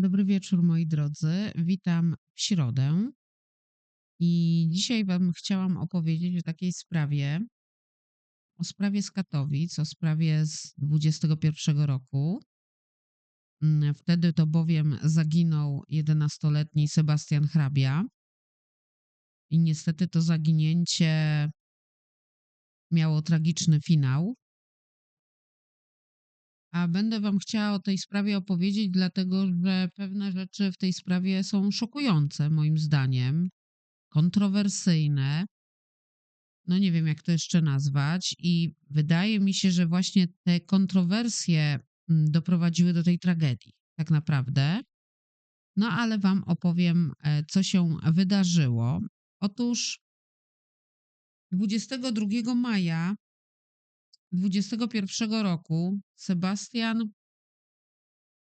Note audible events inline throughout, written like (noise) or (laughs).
Dobry wieczór, moi drodzy. Witam w środę i dzisiaj Wam chciałam opowiedzieć o takiej sprawie, o sprawie z Katowic, o sprawie z 21 roku. Mm, Wtedy to bowiem zaginął 11-letni Sebastian Hrabia i niestety to zaginięcie miało tragiczny finał. A będę Wam chciała o tej sprawie opowiedzieć, dlatego że pewne rzeczy w tej sprawie są szokujące, moim zdaniem, kontrowersyjne. No nie wiem, jak to jeszcze nazwać, i wydaje mi się, że właśnie te kontrowersje mm, doprowadziły do tej tragedii, tak naprawdę. No ale Wam opowiem, e, co się wydarzyło. Otóż 22 maja 21 roku Sebastian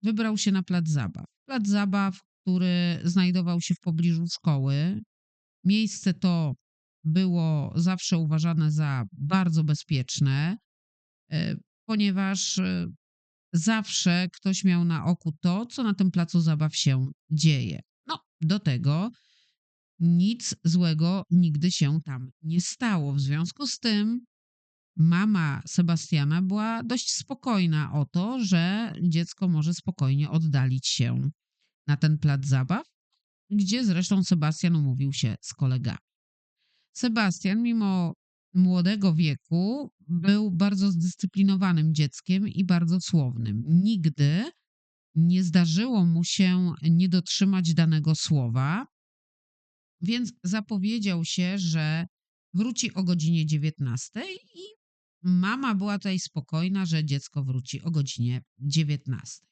wybrał się na plac zabaw. Plac zabaw, który znajdował się w pobliżu szkoły. Miejsce to było zawsze uważane za bardzo bezpieczne, e, ponieważ e, zawsze ktoś miał na oku to, co na tym placu zabaw się dzieje. No, do tego nic złego nigdy się tam nie stało. W związku z tym mama Sebastiana była dość spokojna o to, że dziecko może spokojnie oddalić się na ten plac zabaw, gdzie zresztą Sebastian umówił się z kolegami. Sebastian, mimo młodego wieku, był bardzo zdyscyplinowanym dzieckiem i bardzo słownym. Nigdy nie zdarzyło mu się nie dotrzymać danego słowa, więc zapowiedział się, że wróci o godzinie 19 i mama była tutaj spokojna, że dziecko wróci o godzinie 19.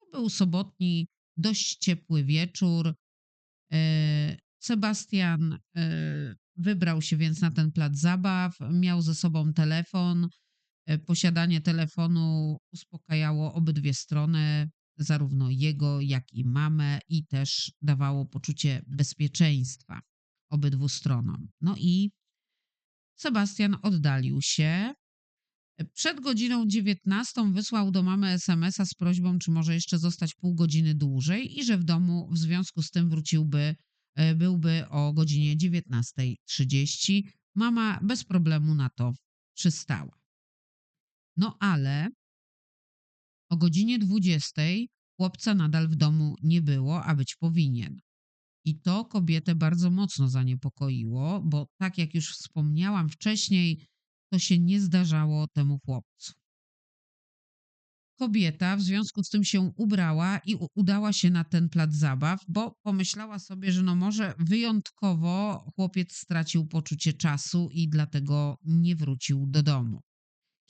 To był sobotni, dość ciepły wieczór. E, Sebastian e, wybrał się więc na ten plac zabaw, miał ze sobą telefon. E, Posiadanie telefonu uspokajało obydwie strony, zarówno jego, jak i mamę, i też dawało poczucie bezpieczeństwa obydwu stronom. No i Sebastian oddalił się. Przed godziną 19 wysłał do mamy SMS-a z prośbą, czy może jeszcze zostać pół godziny dłużej i że w domu w związku z tym wróciłby, e, byłby o godzinie 19.30. Mama bez problemu na to przystała. No ale o godzinie 20 chłopca nadal w domu nie było, a być powinien. I to kobietę bardzo mocno zaniepokoiło, bo tak jak już wspomniałam wcześniej, to się nie zdarzało temu chłopcu. Kobieta w związku z tym się ubrała i udała się na ten plac zabaw, bo pomyślała sobie, że no może wyjątkowo chłopiec stracił poczucie czasu i dlatego nie wrócił do domu.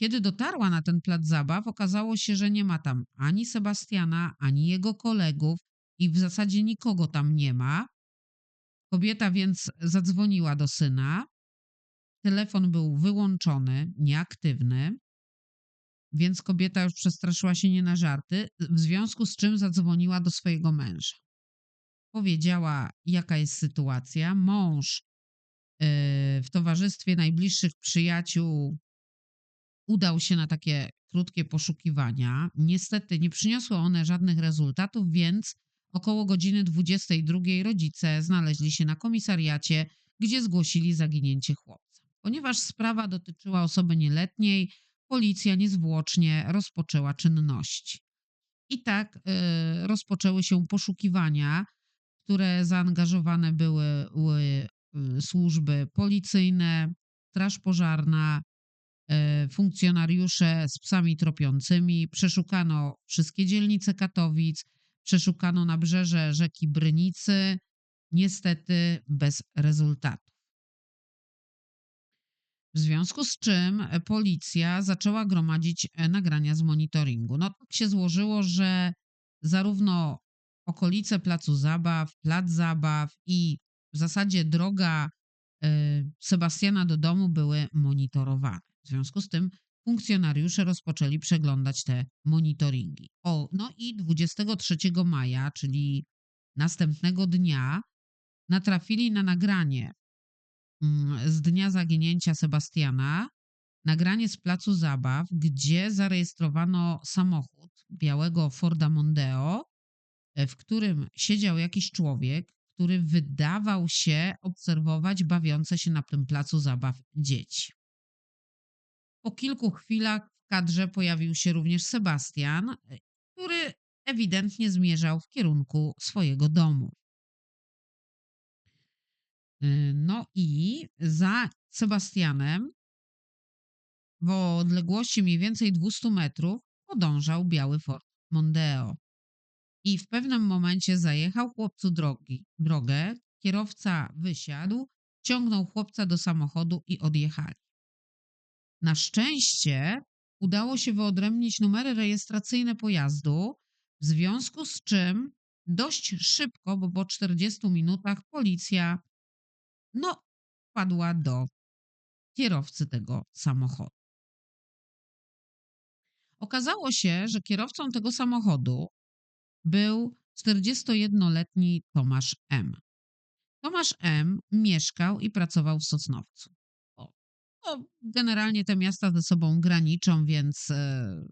Kiedy dotarła na ten plac zabaw, okazało się, że nie ma tam ani Sebastiana, ani jego kolegów i w zasadzie nikogo tam nie ma. Kobieta więc zadzwoniła do syna. Telefon był wyłączony, nieaktywny, więc kobieta już przestraszyła się nie na żarty, w związku z czym zadzwoniła do swojego męża. Powiedziała, jaka jest sytuacja. Mąż yy, w towarzystwie najbliższych przyjaciół udał się na takie krótkie poszukiwania. Niestety nie przyniosły one żadnych rezultatów, więc około godziny 22 rodzice znaleźli się na komisariacie, gdzie zgłosili zaginięcie chłopca. Ponieważ sprawa dotyczyła osoby nieletniej, policja niezwłocznie rozpoczęła czynności. I tak y, rozpoczęły się poszukiwania, które zaangażowane były, były y, służby policyjne, straż pożarna, y, funkcjonariusze z psami tropiącymi. Przeszukano wszystkie dzielnice Katowic, przeszukano nabrzeże rzeki Brynicy, niestety bez rezultatu. W związku z czym e, policja zaczęła gromadzić e, nagrania z monitoringu. No tak się złożyło, że zarówno okolice placu zabaw, plac zabaw i w zasadzie droga e, Sebastiana do domu były monitorowane. W związku z tym funkcjonariusze rozpoczęli przeglądać te monitoringi. O, no i 23 maja, czyli następnego dnia, natrafili na nagranie z dnia zaginięcia Sebastiana, nagranie z placu zabaw, gdzie zarejestrowano samochód białego Forda Mondeo e, w którym siedział jakiś człowiek, który wydawał się obserwować bawiące się na tym placu zabaw dzieci. Po kilku chwilach w kadrze pojawił się również Sebastian, e, który ewidentnie zmierzał w kierunku swojego domu. Y, No i za Sebastianem w odległości mniej więcej 200 metrów podążał biały Ford Mondeo. I w pewnym momencie zajechał chłopcu drogi, drogę, kierowca wysiadł, ciągnął chłopca do samochodu i odjechali. Na szczęście udało się wyodrębnić numery rejestracyjne pojazdu, w związku z czym dość szybko, bo po 40 minutach policja no, wpadła do kierowcy tego samochodu. Okazało się, że kierowcą tego samochodu był 41-letni Tomasz M. Tomasz M. mieszkał i pracował w Sosnowcu. O, no, generalnie te miasta ze sobą graniczą, więc e,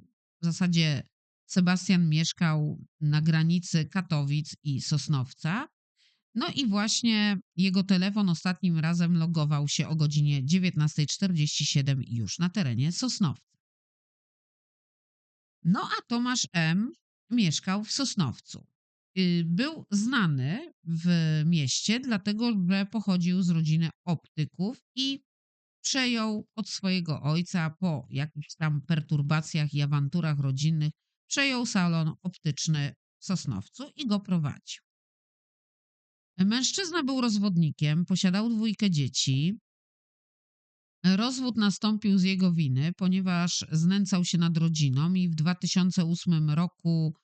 w zasadzie Sebastian mieszkał na granicy Katowic i Sosnowca. No i właśnie jego telefon ostatnim razem logował się o godzinie 19.47 już na terenie Sosnowca. No a Tomasz M. mieszkał w Sosnowcu. Y, Był znany w mieście, dlatego że pochodził z rodziny optyków i przejął od swojego ojca po jakichś tam perturbacjach i awanturach rodzinnych, przejął salon optyczny w Sosnowcu i go prowadził. Mężczyzna był rozwodnikiem, posiadał dwójkę dzieci. Rozwód nastąpił z jego winy, ponieważ znęcał się nad rodziną i w 2008 roku,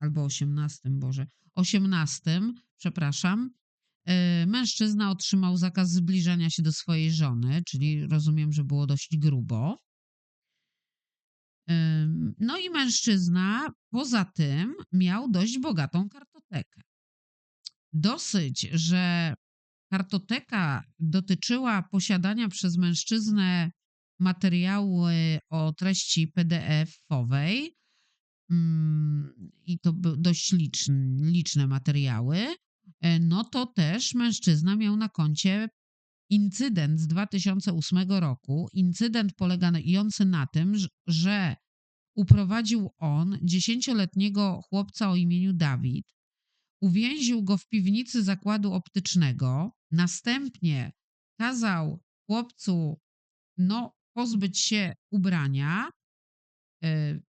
albo 18, Boże, 18, przepraszam, e, mężczyzna otrzymał zakaz zbliżania się do swojej żony, czyli rozumiem, że było dość grubo. Ym, No i mężczyzna poza tym miał dość bogatą kartotekę. Dosyć, że kartoteka dotyczyła posiadania przez mężczyznę materiału o treści PDF-owej mm, i to były dość liczne, liczne materiały, e, no to też mężczyzna miał na koncie incydent z 2008 roku. Incydent polegający na tym, że uprowadził on dziesięcioletniego chłopca o imieniu Dawid, uwięził go w piwnicy zakładu optycznego, następnie kazał chłopcu no, pozbyć się ubrania. e,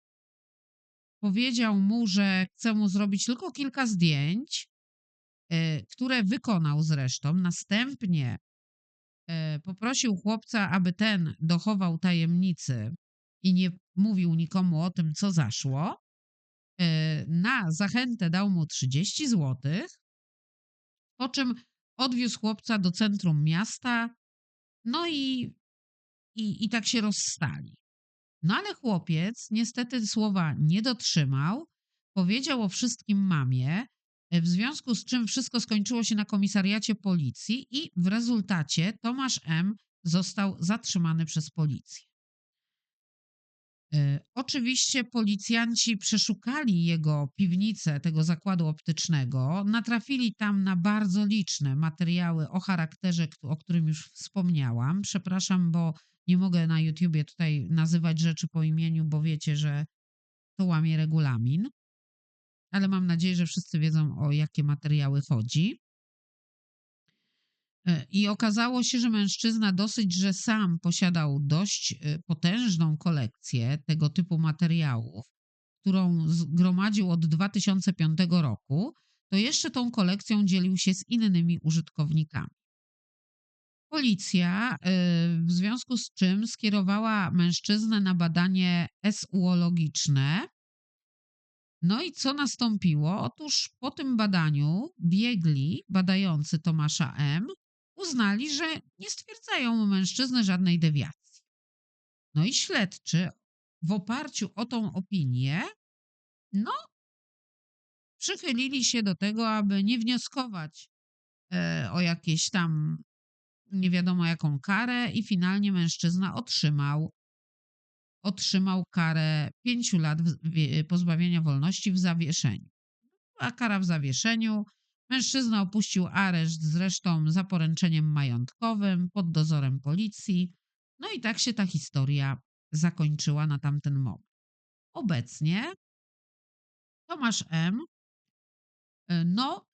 Powiedział mu, że chce mu zrobić tylko kilka zdjęć, e, które wykonał zresztą. Następnie e, poprosił chłopca, aby ten dochował tajemnicy i nie mówił nikomu o tym, co zaszło. E, Na zachętę dał mu 30 zł, po czym odwiózł chłopca do centrum miasta, no i, i, i tak się rozstali. No ale chłopiec niestety słowa nie dotrzymał, powiedział o wszystkim mamie, e, w związku z czym wszystko skończyło się na komisariacie policji i w rezultacie Tomasz M. został zatrzymany przez policję. E, Oczywiście policjanci przeszukali jego piwnicę tego zakładu optycznego, natrafili tam na bardzo liczne materiały o charakterze, o którym już wspomniałam. Przepraszam, bo nie mogę na YouTubie tutaj nazywać rzeczy po imieniu, bo wiecie, że to łamie regulamin. Ale mam nadzieję, że wszyscy wiedzą, o jakie materiały chodzi. E, I okazało się, że mężczyzna dosyć, że sam posiadał dość e, potężną kolekcję tego typu materiałów, którą zgromadził od 2005 roku, to jeszcze tą kolekcją dzielił się z innymi użytkownikami. Policja, e, w związku z czym skierowała mężczyznę na badanie SUologiczne. No i co nastąpiło? Otóż po tym badaniu biegli badający Tomasza M. uznali, że nie stwierdzają u mężczyzny żadnej dewiacji. No i śledczy w oparciu o tą opinię, no, przychylili się do tego, aby nie wnioskować e, o jakieś tam nie wiadomo jaką karę i finalnie mężczyzna otrzymał otrzymał karę pięciu lat w- wie- pozbawienia wolności w zawieszeniu. a kara w zawieszeniu. Mężczyzna opuścił areszt zresztą za poręczeniem majątkowym pod dozorem policji. No i tak się ta historia zakończyła na tamten moment. Obecnie Tomasz M. y, no,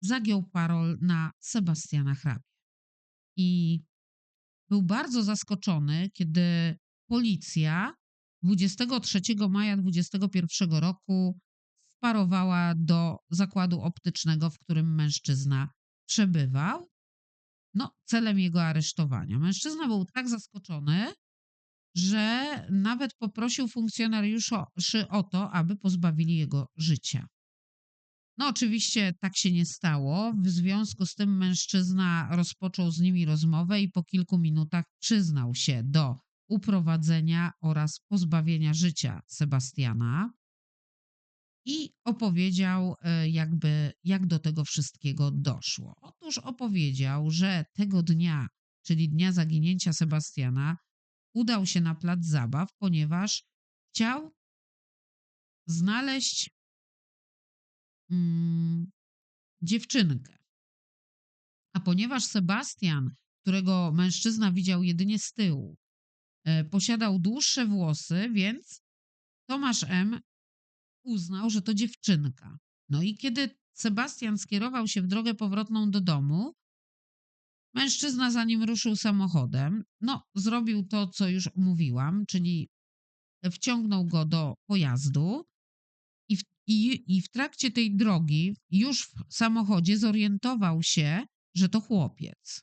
zagiął parol na Sebastiana Hrabie. I był bardzo zaskoczony, kiedy policja 23 maja 2021 roku wparowała do zakładu optycznego, w którym mężczyzna przebywał, no, celem jego aresztowania. Mężczyzna był tak zaskoczony, że nawet poprosił funkcjonariuszy o to, aby pozbawili jego życia. No, oczywiście tak się nie stało. W związku z tym mężczyzna rozpoczął z nimi rozmowę i po kilku minutach przyznał się do uprowadzenia oraz pozbawienia życia Sebastiana i opowiedział, e, jakby, jak do tego wszystkiego doszło. Otóż opowiedział, że tego dnia, czyli dnia zaginięcia Sebastiana, udał się na plac zabaw, ponieważ chciał znaleźć mm, dziewczynkę. A ponieważ Sebastian, którego mężczyzna widział jedynie z tyłu, e, posiadał dłuższe włosy, więc Tomasz M. uznał, że to dziewczynka. No i kiedy Sebastian skierował się w drogę powrotną do domu, mężczyzna zanim ruszył samochodem, no zrobił to, co już mówiłam, czyli wciągnął go do pojazdu i w, i, i w trakcie tej drogi już w samochodzie zorientował się, że to chłopiec.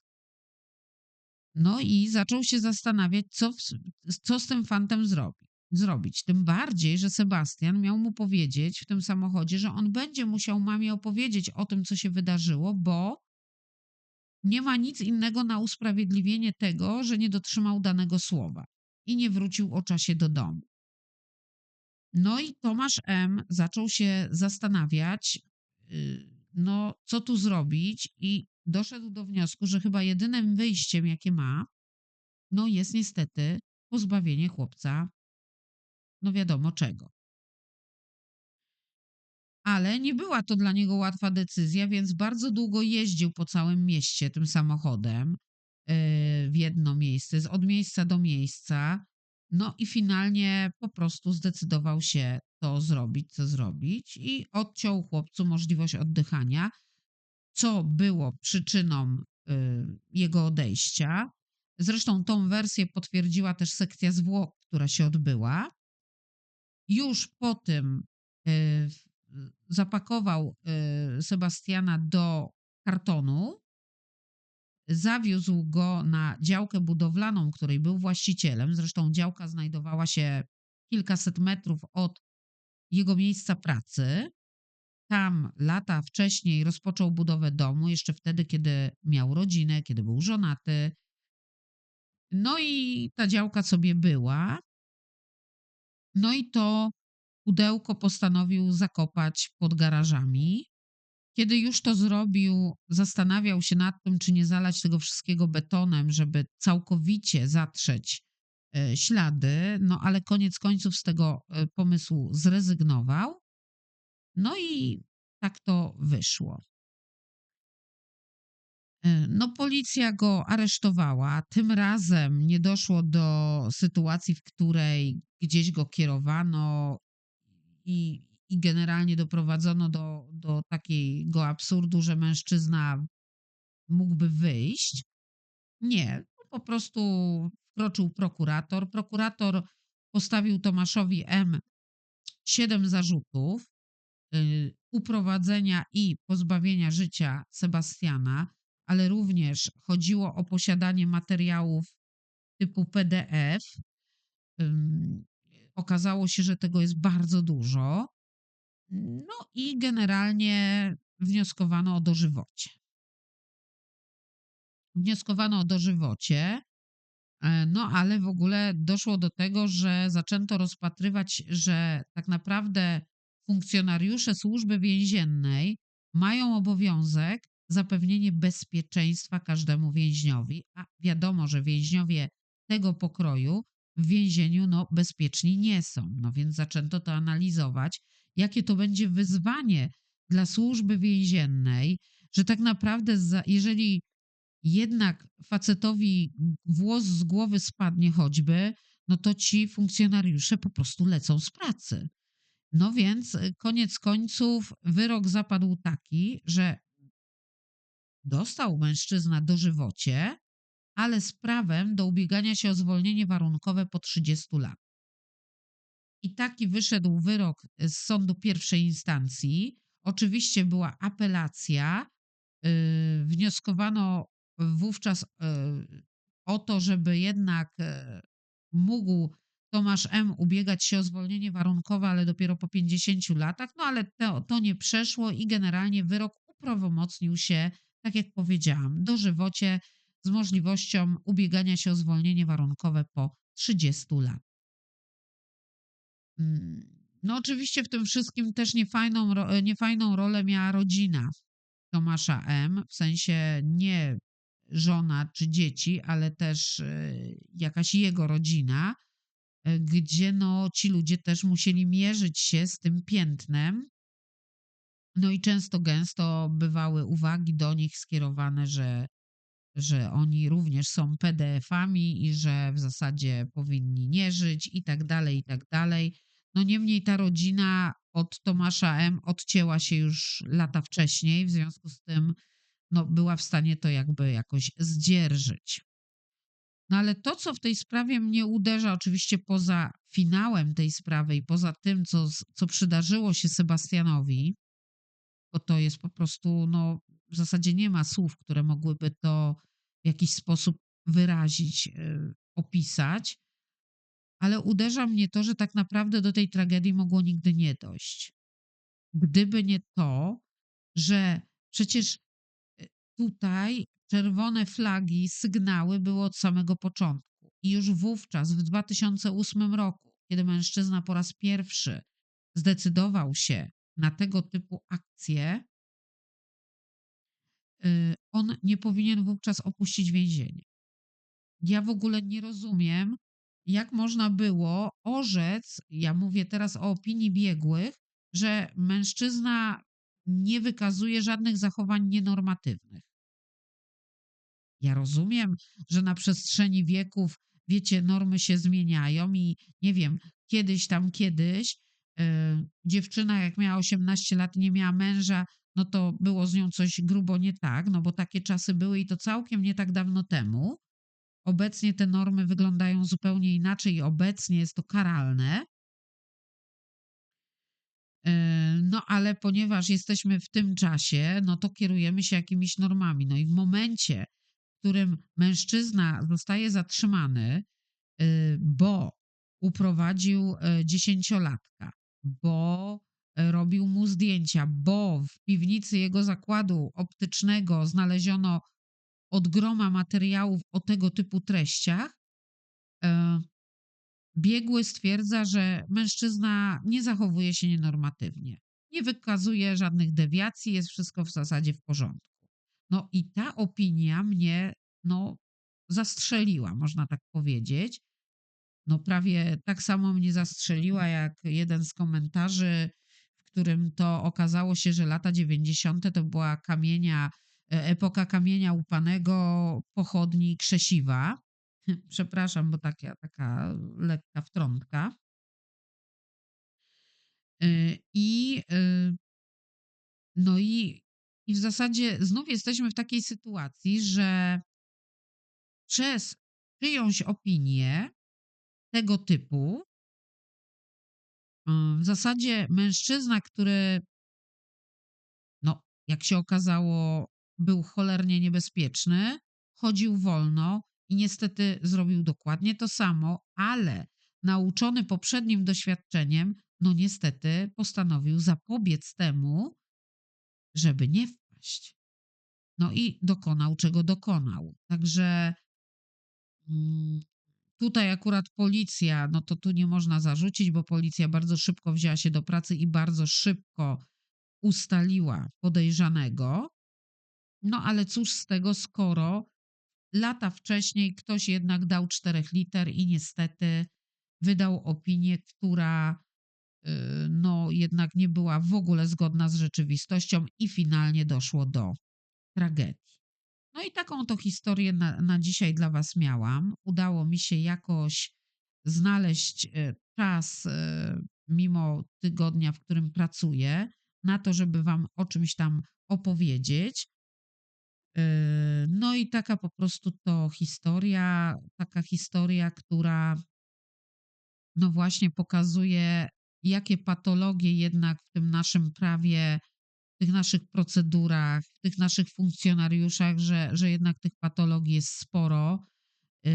No i zaczął się zastanawiać, co, co z tym fantem zrobi, zrobić. Tym bardziej, że Sebastian miał mu powiedzieć w tym samochodzie, że on będzie musiał mamie opowiedzieć o tym, co się wydarzyło, bo nie ma nic innego na usprawiedliwienie tego, że nie dotrzymał danego słowa i nie wrócił o czasie do domu. No i Tomasz M. zaczął się zastanawiać, y, no co tu zrobić i doszedł do wniosku, że chyba jedynym wyjściem, jakie ma, no jest niestety pozbawienie chłopca, no wiadomo czego. Ale nie była to dla niego łatwa decyzja, więc bardzo długo jeździł po całym mieście tym samochodem yy, w jedno miejsce, od miejsca do miejsca. No i finalnie po prostu zdecydował się to zrobić, co zrobić, i odciął chłopcu możliwość oddychania, co było przyczyną y, jego odejścia. Zresztą tą wersję potwierdziła też sekcja zwłok, która się odbyła. Już po tym y, zapakował y, Sebastiana do kartonu, zawiózł go na działkę budowlaną, której był właścicielem. Zresztą działka znajdowała się kilkaset metrów od jego miejsca pracy. Tam lata wcześniej rozpoczął budowę domu, jeszcze wtedy, kiedy miał rodzinę, kiedy był żonaty. No i ta działka sobie była. No i to pudełko postanowił zakopać pod garażami. Kiedy już to zrobił, zastanawiał się nad tym, czy nie zalać tego wszystkiego betonem, żeby całkowicie zatrzeć e, ślady, no ale koniec końców z tego e, pomysłu zrezygnował. No i tak to wyszło. E, no, policja go aresztowała. Tym razem nie doszło do sytuacji, w której gdzieś go kierowano i, i generalnie doprowadzono do, do takiego absurdu, że mężczyzna mógłby wyjść. Nie, po prostu wkroczył prokurator. Prokurator postawił Tomaszowi M. siedem zarzutów y, uprowadzenia i pozbawienia życia Sebastiana, ale również chodziło o posiadanie materiałów typu PDF. Okazało się, że tego jest bardzo dużo. No i generalnie wnioskowano o dożywocie. Wnioskowano o dożywocie, e, no ale w ogóle doszło do tego, że zaczęto rozpatrywać, że tak naprawdę funkcjonariusze służby więziennej mają obowiązek zapewnienie bezpieczeństwa każdemu więźniowi, a wiadomo, że więźniowie tego pokroju w więzieniu no, bezpieczni nie są. No więc zaczęto to analizować jakie to będzie wyzwanie dla Służby Więziennej, że tak naprawdę za jeżeli jednak facetowi włos z głowy spadnie choćby, no to ci funkcjonariusze po prostu lecą z pracy. No więc, y, koniec końców wyrok zapadł taki, że dostał mężczyzna dożywocie, ale z prawem do ubiegania się o zwolnienie warunkowe po 30 lat. I taki wyszedł wyrok z sądu pierwszej instancji. Oczywiście była apelacja. Yy, wnioskowano wówczas yy, o to, żeby jednak yy, mógł Tomasz M. ubiegać się o zwolnienie warunkowe, ale dopiero po 50 latach, no ale to, to nie przeszło i generalnie wyrok uprawomocnił się, tak jak powiedziałam, dożywocie z możliwością ubiegania się o zwolnienie warunkowe po 30 lat. Mm, No oczywiście w tym wszystkim też niefajną, niefajną rolę miała rodzina Tomasza M., w sensie nie żona czy dzieci, ale też e, jakaś jego rodzina, e, gdzie no ci ludzie też musieli mierzyć się z tym piętnem. No i często gęsto bywały uwagi do nich skierowane, że, że oni również są PDF-ami i że w zasadzie powinni nie żyć i tak dalej, i tak dalej. No niemniej ta rodzina od Tomasza M. odcięła się już lata wcześniej, w związku z tym no, była w stanie to jakby jakoś zdzierżyć. No ale to, co w tej sprawie mnie uderza, oczywiście poza finałem tej sprawy i poza tym, co, co przydarzyło się Sebastianowi, bo to jest po prostu, no w zasadzie nie ma słów, które mogłyby to w jakiś sposób wyrazić, yy, opisać, ale uderza mnie to, że tak naprawdę do tej tragedii mogło nigdy nie dojść. Gdyby nie to, że przecież y, tutaj czerwone flagi, sygnały były od samego początku. I już wówczas, w 2008 roku, kiedy mężczyzna po raz pierwszy zdecydował się na tego typu akcje, y, on nie powinien wówczas opuścić więzienia. Ja w ogóle nie rozumiem, jak można było orzec, ja mówię teraz o opinii biegłych, że mężczyzna nie wykazuje żadnych zachowań nienormatywnych. Ja rozumiem, że na przestrzeni wieków, wiecie, normy się zmieniają i nie wiem, kiedyś tam kiedyś dziewczyna, jak miała 18 lat nie miała męża, no to było z nią coś grubo nie tak, no bo takie czasy były i to całkiem nie tak dawno temu. Obecnie te normy wyglądają zupełnie inaczej i obecnie jest to karalne. Yy, No ale ponieważ jesteśmy w tym czasie, no to kierujemy się jakimiś normami. No i w momencie, w którym mężczyzna zostaje zatrzymany, yy, bo uprowadził dziesięciolatka, bo yy, robił mu zdjęcia, bo w piwnicy jego zakładu optycznego znaleziono od groma materiałów o tego typu treściach, e, biegły stwierdza, że mężczyzna nie zachowuje się nienormatywnie, nie wykazuje żadnych dewiacji, jest wszystko w zasadzie w porządku. No i ta opinia mnie no, zastrzeliła, można tak powiedzieć. No prawie tak samo mnie zastrzeliła jak jeden z komentarzy, w którym to okazało się, że lata 90. to była kamienia, e, epoka kamienia upanego, pochodni krzesiwa. (laughs) Przepraszam, bo taka, taka lekka wtrątka. Y, I, y, no i, i w zasadzie znów jesteśmy w takiej sytuacji, że przez czyjąś opinię tego typu, y, w zasadzie mężczyzna, który, no, jak się okazało, był cholernie niebezpieczny, chodził wolno i niestety zrobił dokładnie to samo, ale nauczony poprzednim doświadczeniem, no niestety postanowił zapobiec temu, żeby nie wpaść. No i dokonał, czego dokonał. Także mm, tutaj akurat policja, no to tu nie można zarzucić, bo policja bardzo szybko wzięła się do pracy i bardzo szybko ustaliła podejrzanego. No ale cóż z tego, skoro lata wcześniej ktoś jednak dał czterech liter i niestety wydał opinię, która y, no jednak nie była w ogóle zgodna z rzeczywistością i finalnie doszło do tragedii. No i taką to historię na, na dzisiaj dla Was miałam. Udało mi się jakoś znaleźć e, czas, e, mimo tygodnia, w którym pracuję, na to, żeby Wam o czymś tam opowiedzieć. E, No i taka po prostu to historia, taka historia, która no właśnie pokazuje, jakie patologie jednak w tym naszym prawie, tych naszych procedurach, w tych naszych funkcjonariuszach, że, że jednak tych patologii jest sporo yy,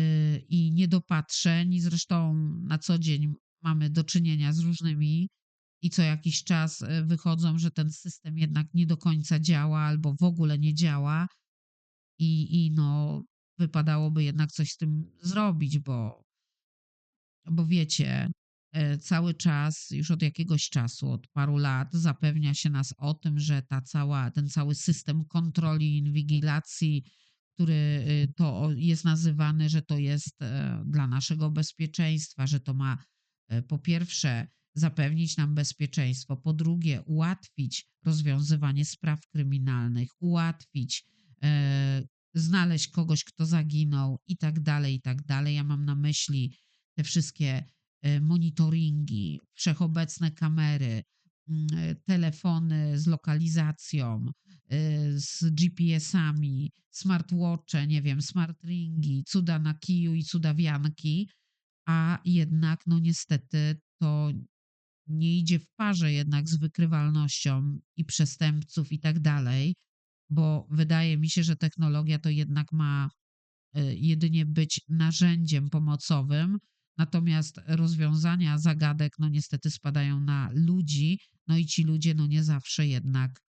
i niedopatrzeń. I Zresztą na co dzień mamy do czynienia z różnymi i co jakiś czas y, wychodzą, że ten system jednak nie do końca działa albo w ogóle nie działa i, i no wypadałoby jednak coś z tym zrobić, bo bo wiecie, cały czas, już od jakiegoś czasu, od paru lat, zapewnia się nas o tym, że ta cała, ten cały system kontroli inwigilacji, który y, to jest nazywany, że to jest e, dla naszego bezpieczeństwa, że to ma e, po pierwsze zapewnić nam bezpieczeństwo, po drugie ułatwić rozwiązywanie spraw kryminalnych, ułatwić e, znaleźć kogoś, kto zaginął i tak dalej, i tak dalej. Ja mam na myśli te wszystkie e, monitoringi, wszechobecne kamery, mm, e, telefony z lokalizacją, e, z GPS-ami, smartwatche, nie wiem, smart ringi, cuda na kiju i cudawianki, a jednak no niestety to nie idzie w parze jednak z wykrywalnością i przestępców i tak dalej, bo wydaje mi się, że technologia to jednak ma jedynie być narzędziem pomocowym, natomiast rozwiązania zagadek no niestety spadają na ludzi, no i ci ludzie no nie zawsze jednak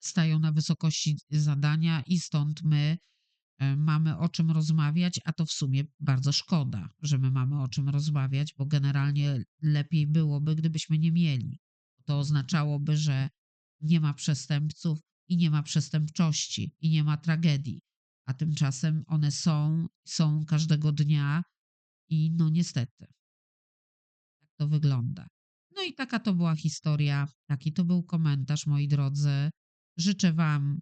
stają na wysokości zadania i stąd my e, mamy o czym rozmawiać, a to w sumie bardzo szkoda, że my mamy o czym rozmawiać, bo generalnie lepiej byłoby, gdybyśmy nie mieli. To oznaczałoby, że nie ma przestępców i nie ma przestępczości i nie ma tragedii, a tymczasem one są, są każdego dnia i no niestety tak to wygląda. No i taka to była historia, taki to był komentarz, moi drodzy. Życzę Wam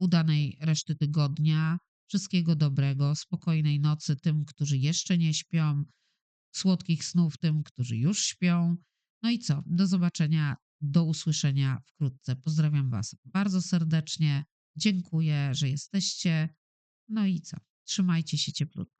udanej reszty tygodnia, wszystkiego dobrego, spokojnej nocy tym, którzy jeszcze nie śpią, słodkich snów tym, którzy już śpią. No i co? Do zobaczenia, do usłyszenia wkrótce. Pozdrawiam Was bardzo serdecznie. Dziękuję, że jesteście. No i co? Trzymajcie się cieplutko.